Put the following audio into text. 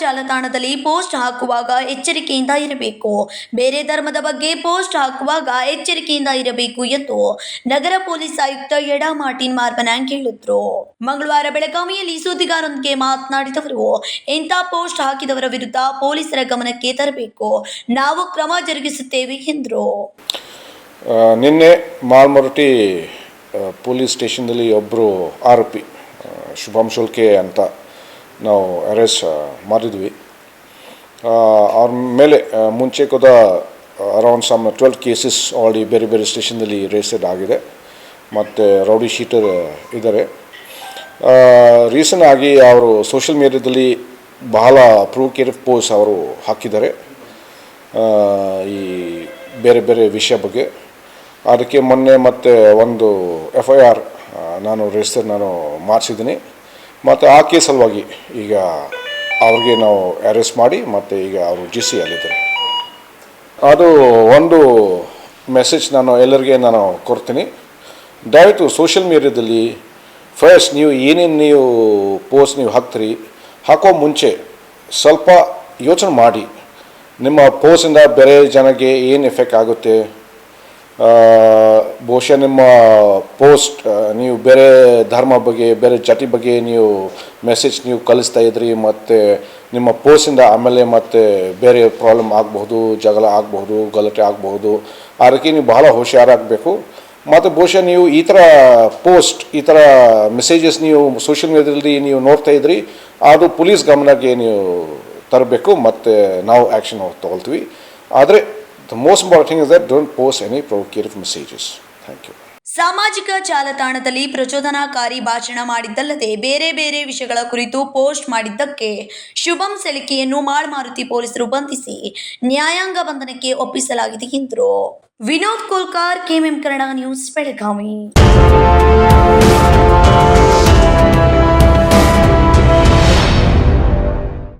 ಜಾಲತಾಣದಲ್ಲಿ ಪೋಸ್ಟ್ ಹಾಕುವಾಗ ಎಚ್ಚರಿಕೆಯಿಂದ ಇರಬೇಕು. ಬೇರೆ ಧರ್ಮದ ಬಗ್ಗೆ ಪೋಸ್ಟ್ ಹಾಕುವಾಗ ಎಚ್ಚರಿಕೆಯಿಂದ ಇರಬೇಕು ಎಂದು ನಗರ ಪೊಲೀಸ್ ಆಯುಕ್ತ ಎಡಾ ಮಾರ್ಟಿನ್ ಮಾರ್ಬನಾಂಗ್ ಹೇಳಿದ್ರು. ಮಂಗಳವಾರ ಬೆಳಗಾವಿಯಲ್ಲಿ ಸುದ್ದಿಗಾರರೊಂದಿಗೆ ಮಾತನಾಡಿದವರು ಇಂಥ ಪೋಸ್ಟ್ ಹಾಕಿದವರ ವಿರುದ್ಧ ಪೊಲೀಸರ ಗಮನಕ್ಕೆ ತರಬೇಕು. ನಾವು ಕ್ರಮ ಜರುಗಿಸುತ್ತೇವೆ ಎಂದರು. ನಿನ್ನೆ ಮಾಲ್ಮರಟಿ ಪೊಲೀಸ್ ಸ್ಟೇಷನ್ದಲ್ಲಿ ಒಬ್ಬರು ಆರೋಪಿ ಶುಭಂ ಶುಲ್ಕೆ ಅಂತ ನಾವು ಅರೆಸ್ಟ್ ಮಾಡಿದ್ವಿ. ಅವ್ರ ಮೇಲೆ ಮುಂಚೆ ಕೂಡ around some twelve cases already ಬೇರೆ ಬೇರೆ ಸ್ಟೇಷನ್ನಲ್ಲಿ ರಿಜಿಸ್ಟರ್ಡ್ ಆಗಿದೆ. ಮತ್ತು ರೌಡಿ ಶೀಟರ್ ಇದ್ದಾರೆ ರೀಸನ್ ಆಗಿ ಅವರು ಸೋಷಿಯಲ್ ಮೀಡಿಯಾದಲ್ಲಿ ಬಹಳ ಕೇರ್ ಪೋಸ್ಟ್ ಅವರು ಹಾಕಿದ್ದಾರೆ. ಈ ಬೇರೆ ಬೇರೆ ವಿಷಯ ಬಗ್ಗೆ. ಅದಕ್ಕೆ ಮೊನ್ನೆ ಮತ್ತೆ ಒಂದು ಎಫ್ ಐ ಆರ್ ನಾನು ರಿಜಿಸ್ಟರ್ ನಾನು ಮಾಡಿಸಿದ್ದೀನಿ. ಮತ್ತು ಆ ಕೇಸ್ ಸಲುವಾಗಿ ಈಗ ಅವ್ರಿಗೆ ನಾವು ಅರೆಸ್ಟ್ ಮಾಡಿ ಮತ್ತು ಈಗ ಅವರು ಜಿ ಸಿ ಅಲ್ಲಿದ್ದಾರೆ. ಅದು ಒಂದು ಮೆಸೇಜ್ ನಾನು ಎಲ್ಲರಿಗೆ ನಾನು ಕೊಡ್ತೀನಿ. ದಯವಿಟ್ಟು ಸೋಷಿಯಲ್ ಮೀಡಿಯಾದಲ್ಲಿ ಫಸ್ಟ್ ನೀವು ಏನೇನು ನೀವು ಪೋಸ್ಟ್ ನೀವು ಹಾಕ್ತೀರಿ, ಹಾಕೋ ಮುಂಚೆ ಸ್ವಲ್ಪ ಯೋಚನೆ ಮಾಡಿ. ನಿಮ್ಮ ಪೋಸ್ಟಿಂದ ಬೇರೆ ಜನಕ್ಕೆ ಏನು ಎಫೆಕ್ಟ್ ಆಗುತ್ತೆ? ಬಹುಶಃ ನಿಮ್ಮ ಪೋಸ್ಟ್ ನೀವು ಬೇರೆ ಧರ್ಮ ಬಗ್ಗೆ, ಬೇರೆ ಜಾತಿ ಬಗ್ಗೆ ನೀವು ಮೆಸೇಜ್ ನೀವು ಕಲಿಸ್ತಾ ಇದ್ರಿ, ಮತ್ತು ನಿಮ್ಮ ಪೋಸ್ಟಿಂದ ಆಮೇಲೆ ಮತ್ತೆ ಬೇರೆ ಪ್ರಾಬ್ಲಮ್ ಆಗಬಹುದು, ಜಗಳ ಆಗಬಹುದು, ಗಲಾಟೆ ಆಗಬಹುದು ಅದಕ್ಕೆ ನೀವು ಬಹಳ ಹುಷಾರಾಗಬೇಕು. ಮತ್ತು ಬಹುಶಃ ನೀವು ಈ ಥರ ಪೋಸ್ಟ್, ಈ ಥರ ಮೆಸೇಜಸ್ ನೀವು ಸೋಷಿಯಲ್ ಮೀಡಿಯಾದಲ್ಲಿ ನೀವು ನೋಡ್ತಾ ಇದ್ರಿ, ಅದು ಪೊಲೀಸ್ ಗಮನಕ್ಕೆ ನೀವು ತರಬೇಕು, ಮತ್ತು ನಾವು ಆ್ಯಕ್ಷನ್ ತೊಗೊಳ್ತೀವಿ. ಆದರೆ the most important thing is that don't post any provocative messages thank you ಸಾಮಾಜಿಕ ಜಾಲತಾಣದಲ್ಲಿ ಪ್ರಚೋದನಾಕಾರಿ ಭಾಷಣ ಮಾಡಿದ್ದಲ್ಲದೆ ಬೇರೆ ಬೇರೆ ವಿಷಯಗಳ ಕುರಿತು ಪೋಸ್ಟ್ ಮಾಡಿದ್ದಕ್ಕೆ ಶುಭಂ ಸೆಲಿಕೆಯನ್ನು ಮಾಳ್ಮಾರುತಿ ಪೊಲೀಸರು ಬಂಧಿಸಿ ನ್ಯಾಯಾಂಗ ಬಂಧನಕ್ಕೆ ಒಪ್ಪಿಸಲಾಗಿದೆ ಎಂದರು ವಿನೋದ್ ಕೋಲ್ಕಾರ್, ಕೆಎಂಎಂ ಕನ್ನಡ ನ್ಯೂಸ್, ಬೆಳಗಾವಿ.